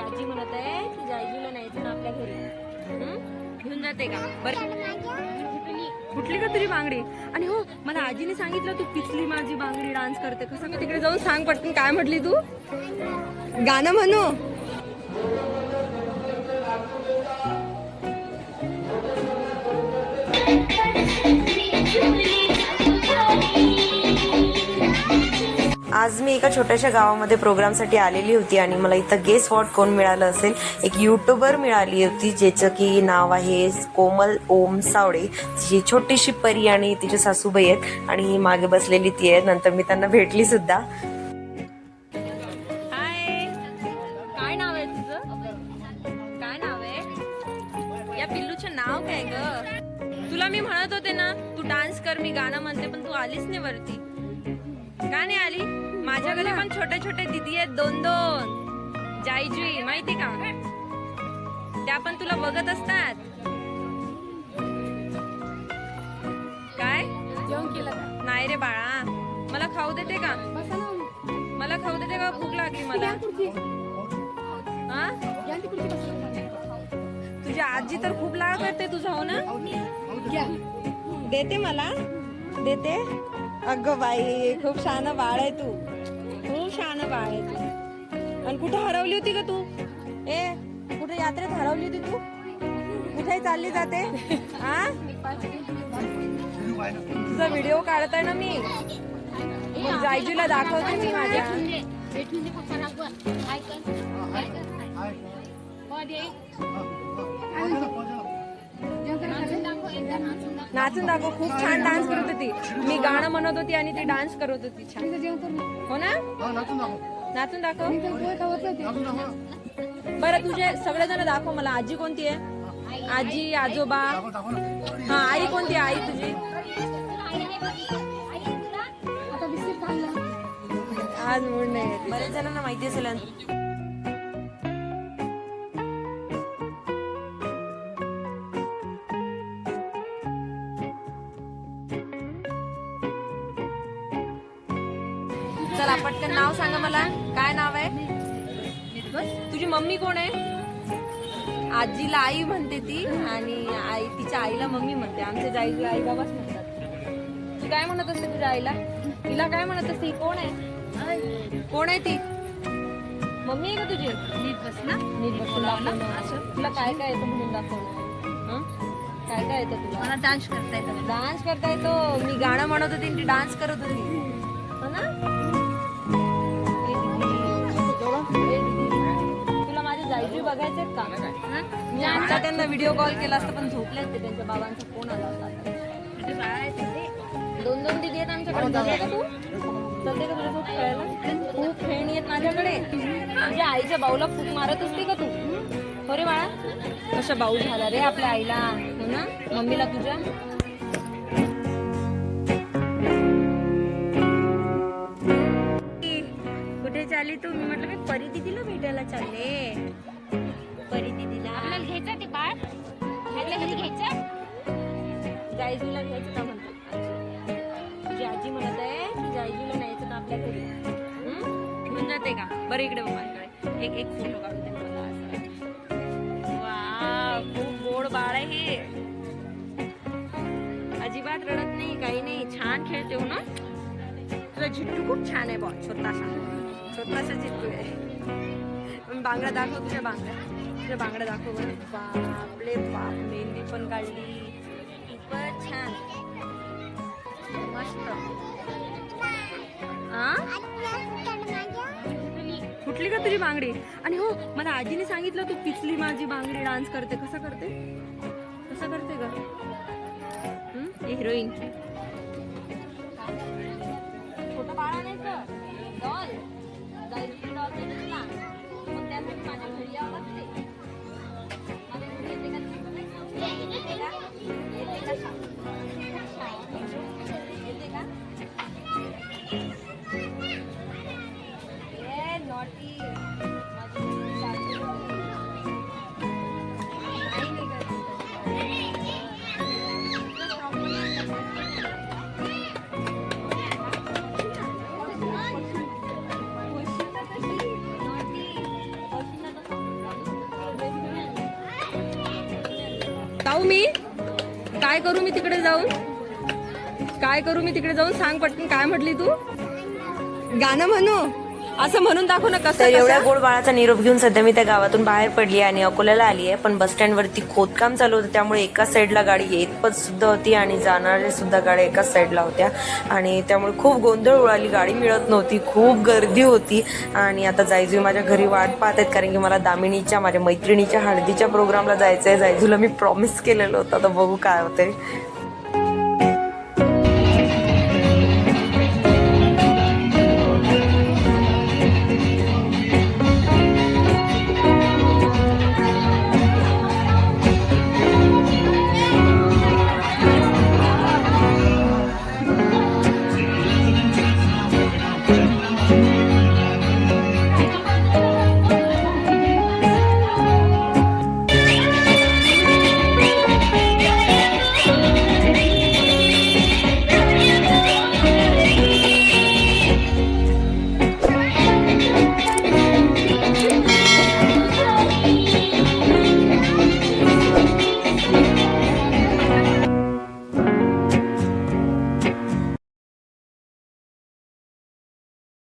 आजी म्हणत आहे की जायजूला न्यायचं ना आपल्या घरी. घेऊन जाते का? बरं. कुठली का तुझी बांगडी? आणि हो मला आजीने सांगितलं तू पिचली माझी बांगडी डान्स करते. कसं मी तिकडे जाऊन सांग पटकन काय म्हटली तू? गाणं म्हणू? आज मी एका छोट्याशा गावामध्ये प्रोग्रामसाठी आलेली होती आणि मला इथं गेस वॉट कोण मिळालं असेल? एक युट्यूबर मिळाली होती ज्याचं की नाव आहे कोमल ओम सावडे तिची छोटीशी परी आणि तिची सासूबाई आहेत आणि ही मागे बसलेली ती आहे. नंतर मी त्यांना भेटली सुद्धा. काय नाव आहे तुझं? काय नाव आहे? या पिल्लूचं नाव काय ग? तुला मी म्हणत होते ना तू डान्स कर मी गाणं म्हणते पण तू आलीच नाही वरती. का नाही आली? माझ्याकडे पण छोटे छोटे दिदी आहेत दोन दोन. जायजुई माहिती का? त्या पण तुला बघत असतात. काय? जेवण केलं का? नाही रे बाळा. मला खाऊ देते का? मला खाऊ देते का? भूक लागली मला. तुझी आजी तर खूप लाळ करते तुझा हो? ना देते मला. देते. अगं बाई खूप छान बाळ आहे तू. खूप छान बाळ आहे तू. आणि कुठे हरवली होती का तू? ए कुठे यात्रेत हरवली होती तू? कुठे चालली जाते? हा तुझा व्हिडिओ काढताय ना मी. मग जायजूला दाखवते मी माझ्या. नाचून दाखव. खूप छान डान्स करत होती. मी गाणं म्हणत होती आणि ती डान्स करत होती. छान. हो ना? नाचून दाखव. बरं तुझे सगळेजण दाखव मला. आजी कोणती आहे? आजी आजोबा. हा आई कोणती आहे? आई तुझी. आज मूड नाही येत. बरेच जणांना माहिती असेल. चला पटकन नाव सांगा मला. काय नाव आहे? तुझी मम्मी कोण आहे? आजीला आई म्हणते ती आणि आई तिच्या आईला मम्मी म्हणते. आमच्या आई बाबाच म्हणतात. ती काय म्हणत असते तुझ्या आईला? तिला काय म्हणत असते? ही कोण आहे? कोण आहे ती? मम्मी आहे का तुझी? नीट बस ना नीट बस तुला असं? तुला काय काय येतं म्हणून दाखव. हं? काय काय येतं तुला? मला डान्स करता येतो. डान्स करता येतो. मी गाणं म्हणत होती डान्स करत होती. माझे जायजू बघायचे का? मी आता त्यांना व्हिडिओ कॉल केला असता पण झोपले ते त्यांच्या बाबांचा फोन आला होता. दोन दोन दिदी आहेत आमच्याकडे. का तू चालते का तुझ्यासोबत खेळायला खूप खेळणी आहेत माझ्याकडे. तुझ्या आईच्या बाऊला फूक मारत असते का तू? हो? रे बाळा कशा बाऊ झाला रे आपल्या आईला? हो ना? मम्मीला तुझ्या? कुठे चालली तू? मी म्हटलं मी परी दिदीला भेटायला चालले. कधी घ्यायचं? जायजूला घ्यायचं का म्हणतो? तुझी आजी म्हणत आहे की जायजूला न्यायचं का आपल्या घरी? घेऊन जाते का? बरं इकडे बाबांकडे एक एक फोटो काढून दे मला असा. वा खूप गोड बाळ आहे हे. अजिबात रडत नाही काही नाही. छान खेळते हो ना? तुझा झिट्टू खूप छान आहे बॉ छोटासा. छोटासा झिट्टू आहे. बांगडा दाखव तुझ्या बांगड्या तुझ्या बांगड्या दाखव बरं. बापले बाप मेहंदी पण काढली. खूपच छान. मस्त. फुटली का तुझी बांगडी? आणि हो मला आजीने सांगितलं तू पिचली माझी बांगडी डान्स करते. कसा करते? कसा करते ग? हिरोईन छोटं बाळा नाही ताऊ मी. काय करू मी तिकडे जाऊन? काय करू मी तिकडे जाऊन? सांग पटकन काय म्हटली तू? गाणं म्हणू? असं म्हणून दाखव ना तर कसं? एवढ्या? गोड बाळाचा निरोप घेऊन सध्या मी त्या गावातून बाहेर पडली आणि अकोल्याला आली आहे पण बस स्टँड वरती खोदकाम चालू होतं त्यामुळे एकाच साईडला गाडी येत पण सुद्धा होती आणि जाणारे सुद्धा गाड्या एकाच साईडला होत्या. आणि त्यामुळे खूप गोंधळ उडाली गाडी मिळत नव्हती खूप गर्दी होती. आणि आता जायजू माझ्या घरी वाट पाहत आहेत कारण की मला दामिनीच्या माझ्या मैत्रिणीच्या हळदीच्या प्रोग्रामला जायचं आहे जायजूला मी प्रॉमिस केलेलं होतं आता बघू काय होतंय.